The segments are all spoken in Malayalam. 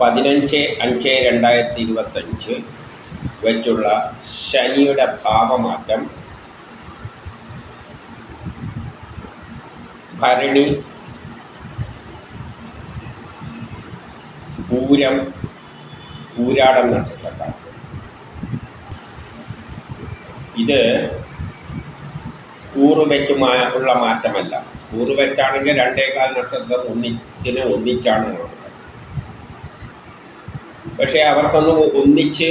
പതിനഞ്ച് അഞ്ച് രണ്ടായിരത്തി ഇരുപത്തഞ്ച് വെച്ചുള്ള ശനിയുടെ ഭാവമാറ്റം. ഭരണി പൂരം പൂരാടം നക്ഷത്രക്കാർക്ക് ഇത് കൂറുവെച്ച് മാ ഉള്ള മാറ്റമല്ല. കൂറുവെച്ചാണെങ്കിൽ രണ്ടേകാൽ നക്ഷത്രം ഒന്നിച്ചിന് ഒന്നിച്ചാണ് ഉള്ളത് പക്ഷേ അവർക്കൊന്നും ഒന്നിച്ച്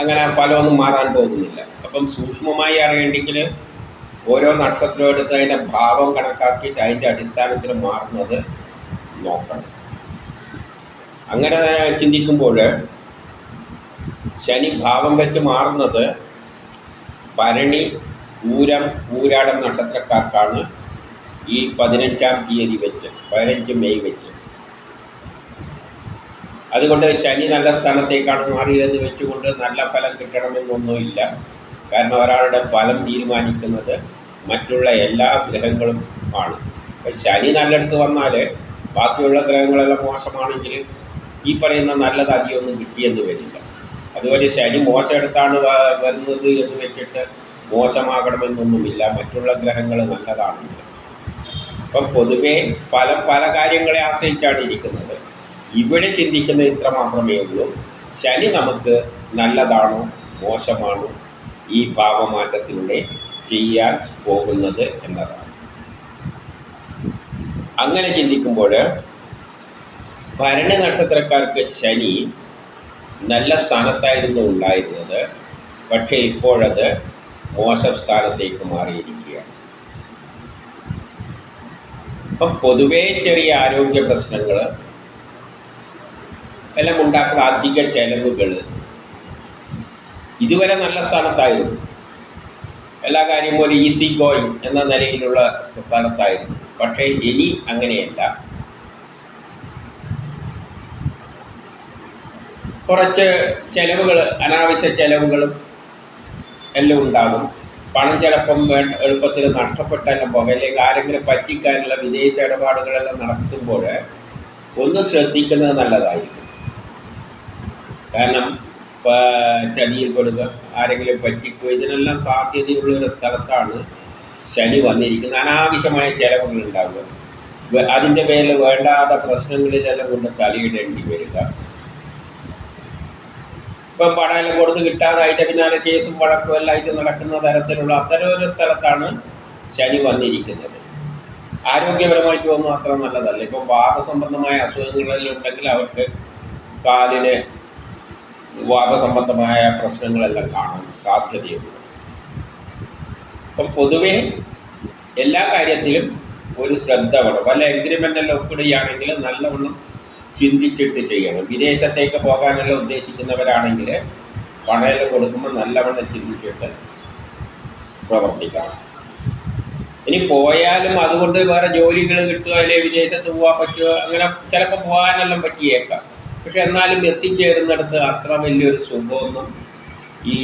അങ്ങനെ ഫലമൊന്നും മാറാൻ പോകുന്നില്ല. അപ്പം സൂക്ഷ്മമായി അറിയണ്ടെങ്കിൽ ഓരോ നക്ഷത്രം എടുത്ത് അതിന്റെ ഭാവം കണക്കാക്കിയിട്ട് അതിന്റെ അടിസ്ഥാനത്തിൽ മാറുന്നത് നോക്കണം. അങ്ങനെ ചിന്തിക്കുമ്പോൾ ശനി ഭാവം വെച്ച് മാറുന്നത് ഭരണി പൂരം പൂരാടം നക്ഷത്രക്കാർക്കാണ് ഈ പതിനഞ്ചാം തീയതി വെച്ച് പതിനഞ്ച് മെയ് വെച്ച്. അതുകൊണ്ട് ശനി നല്ല സ്ഥാനത്തേക്കാണ് മാറിയതെന്ന് വെച്ചുകൊണ്ട് നല്ല ഫലം കിട്ടണമെന്നൊന്നുമില്ല. കാരണം ഒരാളുടെ ഫലം തീരുമാനിക്കുന്നത് മറ്റുള്ള എല്ലാ ഗ്രഹങ്ങളും ആണ്. ശനി നല്ലയിടത്ത് വന്നാൽ ബാക്കിയുള്ള ഗ്രഹങ്ങളെല്ലാം മോശമാണെങ്കിൽ ഈ പറയുന്ന നല്ലത് അധികമൊന്നും കിട്ടിയെന്ന് വരില്ല. അതുപോലെ ശനി മോശമെടുത്താണ് വരുന്നത് എന്ന് വെച്ചിട്ട് മോശമാകണമെന്നൊന്നുമില്ല. മറ്റുള്ള ഗ്രഹങ്ങൾ നല്ലതാണെങ്കിൽ അപ്പം പൊതുവേ ഫലം പല കാര്യങ്ങളെ ആശ്രയിച്ചാണ് ഇരിക്കുന്നത്. ഇവിടെ ചിന്തിക്കുന്നത് ഇത്ര മാത്രമേ ഉള്ളൂ. ശനി നമുക്ക് നല്ലതാണോ മോശമാണോ ഈ ഭാവമാറ്റത്തിലൂടെ ചെയ്യാൻ പോകുന്നത് എന്നതാണ്. അങ്ങനെ ചിന്തിക്കുമ്പോൾ ഭരണി നക്ഷത്രക്കാർക്ക് ശനി നല്ല സ്ഥാനത്തായിരുന്നു ഉണ്ടായിരുന്നത്. പക്ഷേ ഇപ്പോഴത് മോശം സ്ഥാനത്തേക്ക് മാറിയിരിക്കുകയാണ്. അപ്പം പൊതുവേ ചെറിയ ആരോഗ്യ പ്രശ്നങ്ങൾ എല്ലാം ഉണ്ടാക്കുന്ന അധിക ചെലവുകൾ ഇതുവരെ നല്ല സ്ഥാനത്തായിരുന്നു. എല്ലാ കാര്യവും ഒരു ഈസി ഗോയിങ് എന്ന നിലയിലുള്ള സ്ഥാനത്തായിരുന്നു. പക്ഷേ ഇനി അങ്ങനെയല്ല. കുറച്ച് ചെലവുകൾ അനാവശ്യ ചെലവുകളും എല്ലാം ഉണ്ടാകും. പണം ചിലപ്പം വേണ്ട എളുപ്പത്തിൽ നഷ്ടപ്പെട്ടെല്ലാം പോകാം. അല്ലെങ്കിൽ ആരെങ്കിലും പറ്റിക്കാനുള്ള വിദേശ ഇടപാടുകളെല്ലാം നടത്തുമ്പോൾ ഒന്ന് ശ്രദ്ധിക്കുന്നത് നല്ലതായിരിക്കും. കാരണം ചതിയിൽപ്പെടുക ആരെങ്കിലും പറ്റിക്കുക ഇതിനെല്ലാം സാധ്യതയുള്ള ഒരു സ്ഥലത്താണ് ശനി വന്നിരിക്കുന്നത്. അനാവശ്യമായ ചിലവുകൾ ഉണ്ടാവുക. അതിന്റെ പേരിൽ വേണ്ടാത്ത പ്രശ്നങ്ങളിലെല്ലാം കൊണ്ട് തലയിടേണ്ടി വരിക. ഇപ്പം പടയെല്ലാം കൊടുത്ത് കിട്ടാതെ അതിന്റെ പിന്നാലെ കേസും വഴക്കും എല്ലാം ആയിട്ട് നടക്കുന്ന തരത്തിലുള്ള അത്തരം ഒരു സ്ഥലത്താണ് ശനി വന്നിരിക്കുന്നത്. ആരോഗ്യപരമായിട്ട് ഒന്നും അത്ര നല്ലതല്ല. ഇപ്പം വാദസംബന്ധമായ അസുഖങ്ങളെല്ലാം ഉണ്ടെങ്കിൽ അവർക്ക് കാലിന് വാദസംബന്ധമായ പ്രശ്നങ്ങളെല്ലാം കാണാൻ സാധ്യതയുണ്ട്. അപ്പം പൊതുവെ എല്ലാ കാര്യത്തിലും ഒരു ശ്രദ്ധ വേണം. വല്ല എഗ്രിമെന്റ് എല്ലാം ഒപ്പിടുകയാണെങ്കിൽ നല്ലവണ്ണം ചിന്തിച്ചിട്ട് ചെയ്യണം. വിദേശത്തേക്ക് പോകാനെല്ലാം ഉദ്ദേശിക്കുന്നവരാണെങ്കിൽ പണയെല്ലാം കൊടുക്കുമ്പോൾ നല്ലവണ്ണം ചിന്തിച്ചിട്ട് പ്രവർത്തിക്കണം. ഇനി പോയാലും അതുകൊണ്ട് വേറെ ജോലികൾ കിട്ടുക അല്ലെങ്കിൽ വിദേശത്ത് പോകാൻ പറ്റുക അങ്ങനെ ചിലപ്പോൾ പോകാനെല്ലാം പറ്റിയേക്കാം. പക്ഷെ എന്നാലും എത്തിച്ചേരുന്നിടത്ത് അത്ര വലിയൊരു സുഖമൊന്നും ഈ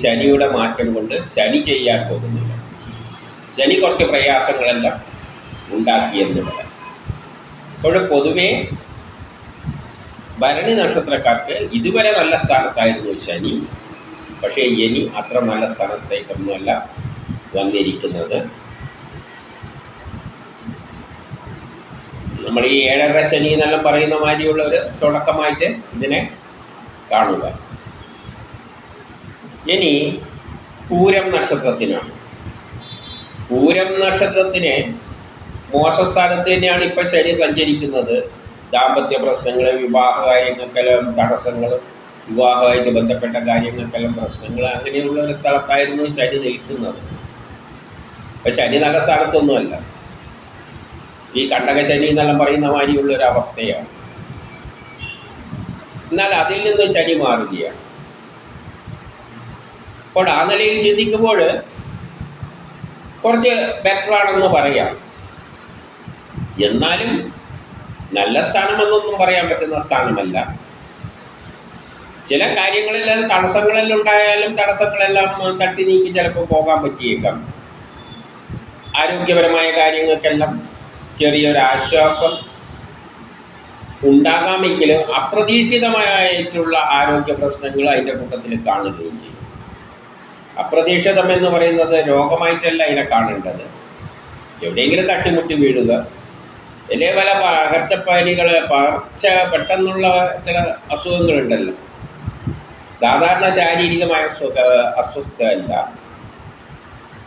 ശനിയുടെ മാറ്റം കൊണ്ട് ശനി ചെയ്യാൻ പോകുന്നില്ല. ശനി കുറച്ച് പ്രയാസങ്ങളെല്ലാം ഉണ്ടാക്കിയെന്ന് പറയാം. അപ്പോൾ പൊതുവേ ഭരണി നക്ഷത്രക്കാർക്ക് ഇതുവരെ നല്ല സ്ഥാനത്തായിരുന്നു ശനി. പക്ഷേ ഇനി അത്ര നല്ല സ്ഥാനത്തേക്കൊന്നുമല്ല വന്നിരിക്കുന്നത്. നമ്മൾ ഈ ഏഴര ശനി എന്നെല്ലാം പറയുന്ന മാതിരിയുള്ള ഒരു തുടക്കമായിട്ട് ഇതിനെ കാണുക. ഇനി പൂരം നക്ഷത്രത്തിനാണ്. പൂരം നക്ഷത്രത്തിന് മോശസ്ഥാനത്ത് തന്നെയാണ് ഇപ്പം ശനി സഞ്ചരിക്കുന്നത്. ദാമ്പത്യ പ്രശ്നങ്ങൾ വിവാഹ കാര്യങ്ങൾക്കെല്ലാം തടസ്സങ്ങളും വിവാഹമായിട്ട് ബന്ധപ്പെട്ട കാര്യങ്ങൾക്കെല്ലാം പ്രശ്നങ്ങൾ അങ്ങനെയുള്ള ഒരു സ്ഥലത്തായിരുന്നു ശനി നിൽക്കുന്നത്. പക്ഷെ ശനി നല്ല സ്ഥാനത്തൊന്നുമല്ല. ഈ കണ്ടകശനി എന്നെല്ലാം പറയുന്ന മാതിരിയുള്ള ഒരു അവസ്ഥയാണ്. എന്നാൽ അതിൽ നിന്ന് ശനി മാറുകയാണ്. അപ്പോൾ ആ നിലയിൽ ചിന്തിക്കുമ്പോൾ കുറച്ച് ബെറ്ററാണെന്ന് പറയാം. എന്നാലും നല്ല സ്ഥാനമെന്നൊന്നും പറയാൻ പറ്റുന്ന സ്ഥാനമല്ല. ചില കാര്യങ്ങളെല്ലാം തടസ്സങ്ങളെല്ലാം ഉണ്ടായാലും തടസ്സങ്ങളെല്ലാം തട്ടി നീക്കി ചിലപ്പോൾ പോകാൻ പറ്റിയേക്കാം. ആരോഗ്യപരമായ കാര്യങ്ങൾക്കെല്ലാം. ചെറിയൊരു ആശ്വാസം ഉണ്ടാകാമെങ്കിലും അപ്രതീക്ഷിതമായിട്ടുള്ള ആരോഗ്യ പ്രശ്നങ്ങൾ അതിന്റെ കൂട്ടത്തിൽ കാണുകയും ചെയ്യും. അപ്രതീക്ഷിതം എന്ന് പറയുന്നത് രോഗമായിട്ടല്ല അതിനെ കാണേണ്ടത്. എവിടെയെങ്കിലും തട്ടിമുട്ടി വീഴുക. ഇല്ലേ പല പകർച്ചപ്പനികൾ പകർച്ച പെട്ടെന്നുള്ള ചില അസുഖങ്ങളുണ്ടല്ലോ. സാധാരണ ശാരീരികമായ അസ്വസ്ഥ അസ്വസ്ഥതയല്ല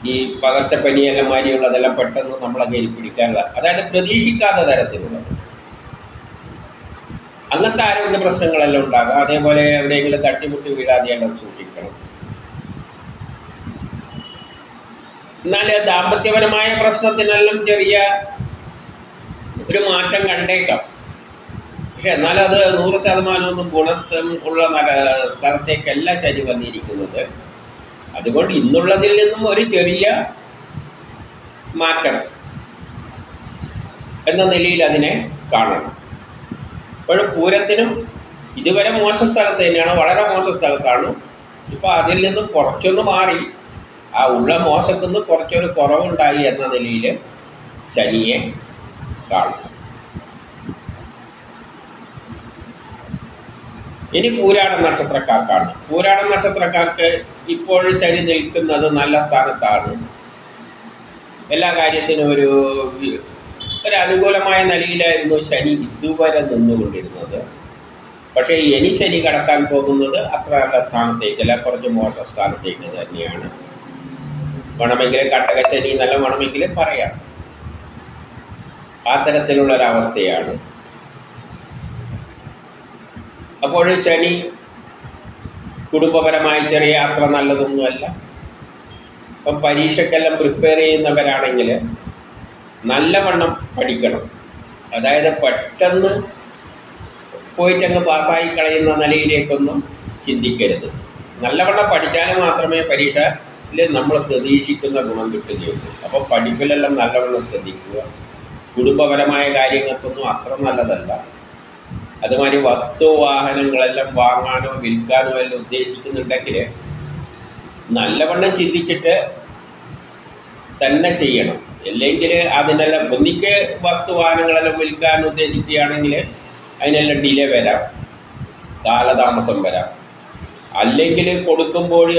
ഈ പകർച്ചപ്പനിയെല്ലാം മാതിരിയുള്ളതെല്ലാം പെട്ടെന്ന് നമ്മളെ കയ്യിൽ പിടിക്കാനുള്ള അതായത് പ്രതീക്ഷിക്കാത്ത തരത്തിലുള്ളത്. അങ്ങനത്തെ ആരോഗ്യ പ്രശ്നങ്ങളെല്ലാം ഉണ്ടാകും. അതേപോലെ എവിടെയെങ്കിലും തട്ടിമുട്ടി വീഴാതെയെല്ലാം സൂക്ഷിക്കണം. എന്നാൽ ദാമ്പത്യപരമായ പ്രശ്നത്തിനെല്ലാം ചെറിയ ഒരു മാറ്റം കണ്ടേക്കാം. പക്ഷെ എന്നാൽ അത് നൂറ് ശതമാനമൊന്നും ഗുണത്വം ഉള്ള സ്ഥലത്തേക്കല്ല ശരി വന്നിരിക്കുന്നത്. അതുകൊണ്ട് ഇന്നുള്ളതിൽ നിന്നും ഒരു ചെറിയ മാറ്റം എന്ന നിലയിൽ അതിനെ കാണണം. ഇപ്പോഴും പൂരത്തിനും ഇതുവരെ മോശ സ്ഥലത്ത് തന്നെയാണ് വളരെ മോശ സ്ഥലത്താണ്. ഇപ്പോൾ അതിൽ നിന്ന് കുറച്ചൊന്ന് മാറി ആ ഉള്ള മോശത്തു നിന്ന് കുറച്ചൊരു കുറവുണ്ടായി എന്ന നിലയിൽ ശനിയെ കാണും ഇനി പൂരാട നക്ഷത്രക്കാർക്കാണ്. പൂരാട നക്ഷത്രക്കാർക്ക് ഇപ്പോൾ ശനി നിൽക്കുന്നത് നല്ല സ്ഥാനത്താണ്. എല്ലാ കാര്യത്തിനും ഒരു ഒരു അനുകൂലമായ നിലയിലായിരുന്നു ശനി ഇതുവരെ നിന്നുകൊണ്ടിരുന്നത്. പക്ഷേ ഇനി ശനി കടക്കാൻ പോകുന്നത് അത്ര നല്ല സ്ഥാനത്തേക്കല്ല കുറച്ച് മോശ സ്ഥാനത്തേക്ക് തന്നെയാണ്. വേണമെങ്കിൽ കട്ടക ശനി നല്ല വേണമെങ്കിൽ പറയാം. ആ തരത്തിലുള്ളൊരവസ്ഥയാണ്. അപ്പോൾ ശനി കുടുംബപരമായി ചെറിയ അത്ര നല്ലതൊന്നുമല്ല. ഇപ്പം പരീക്ഷയ്ക്കെല്ലാം പ്രിപ്പയർ ചെയ്യുന്നവരാണെങ്കിൽ നല്ലവണ്ണം പഠിക്കണം. അതായത് പെട്ടെന്ന് പോയിട്ടങ്ങ് പാസ്സായി കളയുന്ന നിലയിലേക്കൊന്നും ചിന്തിക്കരുത്. നല്ലവണ്ണം പഠിച്ചാൽ മാത്രമേ പരീക്ഷയിൽ നമ്മൾ പ്രതീക്ഷിക്കുന്ന ഗുണം കിട്ടുകയുള്ളൂ. അപ്പോൾ പഠിപ്പിലെല്ലാം നല്ലവണ്ണം ശ്രദ്ധിക്കുക. കുടുംബപരമായ കാര്യങ്ങൾക്കൊന്നും അത്ര നല്ലതല്ല. അതുമാതിരി വസ്തു വാഹനങ്ങളെല്ലാം വാങ്ങാനോ വിൽക്കാനോ എല്ലാം ഉദ്ദേശിക്കുന്നുണ്ടെങ്കിൽ നല്ലവണ്ണം ചിന്തിച്ചിട്ട് തന്നെ ചെയ്യണം. അല്ലെങ്കിൽ അതിനെല്ലാം ഒന്നിക്ക് വസ്തു വാഹനങ്ങളെല്ലാം വിൽക്കാൻ ഉദ്ദേശിക്കുകയാണെങ്കിൽ അതിനെല്ലാം ഡിലേ വരാം. കാലതാമസം വരാം. അല്ലെങ്കിൽ കൊടുക്കുമ്പോൾ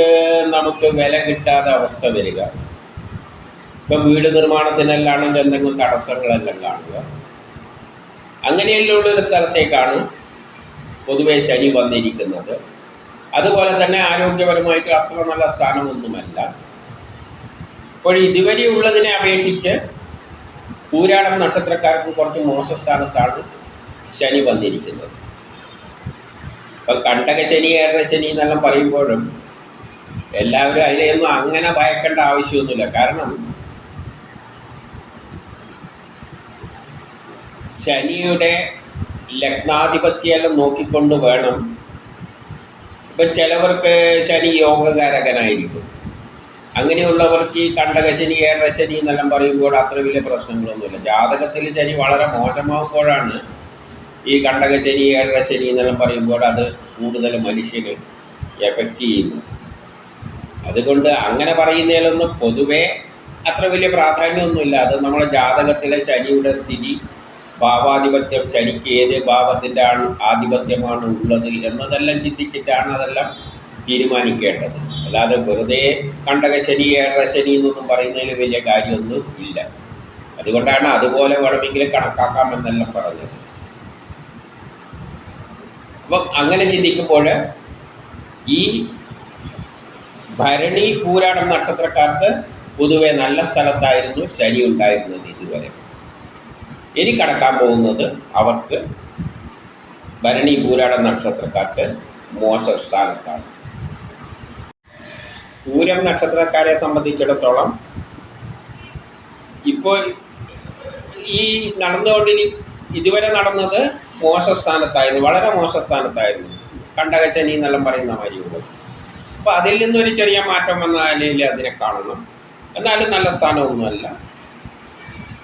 നമുക്ക് വില കിട്ടാതെ അവസ്ഥ വരിക. ഇപ്പം വീട് നിർമ്മാണത്തിനെല്ലാം ആണെങ്കിൽ എന്തെങ്കിലും തടസ്സങ്ങളെല്ലാം കാണുക. അങ്ങനെയുള്ള ഒരു സ്ഥലത്തേക്കാണ് പൊതുവെ ശനി വന്നിരിക്കുന്നത്. അതുപോലെ തന്നെ ആരോഗ്യപരമായിട്ട് അത്ര നല്ല സ്ഥാനമൊന്നുമല്ല. അപ്പോൾ ഇതുവരെ ഉള്ളതിനെ അപേക്ഷിച്ച് പൂരാടം നക്ഷത്രക്കാർക്ക് കുറച്ച് മോശ സ്ഥാനത്താണ് ശനി വന്നിരിക്കുന്നത്. ഇപ്പം കണ്ടക ശനി ഏഴര ശനി എന്നെല്ലാം പറയുമ്പോഴും എല്ലാവരും അതിനെയൊന്നും അങ്ങനെ ഭയക്കേണ്ട ആവശ്യമൊന്നുമില്ല. കാരണം ശനിയുടെ ലഗ്നാധിപത്യം നോക്കിക്കൊണ്ട് വേണം. ഇപ്പം ചിലവർക്ക് ശനി യോഗകാരകനായിരിക്കും. അങ്ങനെയുള്ളവർക്ക് ഈ കണ്ടകശനി ശനി എന്നെല്ലാം പറയുമ്പോൾ അത്ര വലിയ പ്രശ്നങ്ങളൊന്നുമില്ല. ജാതകത്തിൽ ശനി വളരെ മോശമാകുമ്പോഴാണ് ഈ കണ്ടകശനി ഏഴരശനി എന്നെല്ലാം പറയുമ്പോൾ അത് കൂടുതൽ മനുഷ്യന് എഫക്റ്റ് ചെയ്യുന്നു അതുകൊണ്ട് അങ്ങനെ പറയുന്നതിലൊന്നും പൊതുവേ അത്ര വലിയ പ്രാധാന്യമൊന്നുമില്ല. അത് നമ്മുടെ ജാതകത്തിലെ ശനിയുടെ സ്ഥിതി ഭാവാധിപത്യം ശനിക്ക് ഏത് ഭാവത്തിന്റെ ആണ് ആധിപത്യമാണ് ഉള്ളത് എന്നതെല്ലാം ചിന്തിച്ചിട്ടാണ് അതെല്ലാം തീരുമാനിക്കേണ്ടത്. അല്ലാതെ വെറുതെ കണ്ടക ശനി ഏഴര ശനി എന്നൊന്നും പറയുന്നതിൽ വലിയ കാര്യമൊന്നും ഇല്ല. അതുകൊണ്ടാണ് അതുപോലെ വേണമെങ്കിൽ കണക്കാക്കാമെന്നെല്ലാം പറഞ്ഞത്. അപ്പം അങ്ങനെ ചിന്തിക്കുമ്പോൾ ഈ ഭരണി പൂരാടം നക്ഷത്രക്കാർക്ക് പൊതുവെ നല്ല സ്ഥലത്തായിരുന്നു ശനി ഉണ്ടായിരുന്നത് ഇതുവരെ. ഇനി കടക്കാൻ പോകുന്നത് അവർക്ക് ഭരണി പൂരാട നക്ഷത്രക്കാർക്ക് മോശ സ്ഥാനത്താണ്. പൂരം നക്ഷത്രക്കാരെ സംബന്ധിച്ചിടത്തോളം ഇപ്പോൾ ഈ നടന്നുകൊണ്ടിരി ഇതുവരെ നടന്നത് മോശ സ്ഥാനത്തായിരുന്നു വളരെ മോശ സ്ഥാനത്തായിരുന്നു. കണ്ടകശനി എന്നെല്ലാം പറയുന്ന മാതിരിയുള്ളത് അപ്പോൾ അതിൽ നിന്നൊരു ചെറിയ മാറ്റം വന്ന നിലയിൽ അതിനെ കാണണം. എന്നാലും നല്ല സ്ഥാനമൊന്നുമല്ല.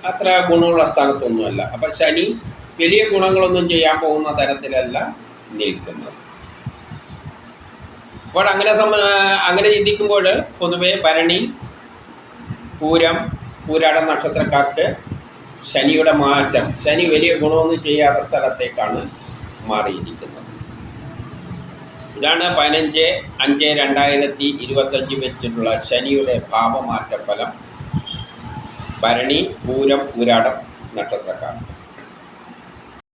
അത്ര ഗുണമുള്ള സ്ഥാനത്തൊന്നുമല്ല. അപ്പം ശനി വലിയ ഗുണങ്ങളൊന്നും ചെയ്യാൻ പോകുന്ന തരത്തിലല്ല നിൽക്കുന്നത്. അപ്പോൾ അങ്ങനെ അങ്ങനെ ചിന്തിക്കുമ്പോൾ പൊതുവേ ഭരണി പൂരം പൂരാട നക്ഷത്രക്കാർക്ക് ശനിയുടെ മാറ്റം ശനി വലിയ ഗുണമൊന്നും ചെയ്യാത്ത സ്ഥലത്തേക്കാണ് മാറിയിരിക്കുന്നത്. ഇതാണ് പതിനഞ്ച് അഞ്ച് രണ്ടായിരത്തി ഇരുപത്തഞ്ച് വെച്ചിട്ടുള്ള ശനിയുടെ ഭാവമാറ്റ ഫലം ഭരണി പൂരം ഊരാടം നക്ഷത്രക്കാർ.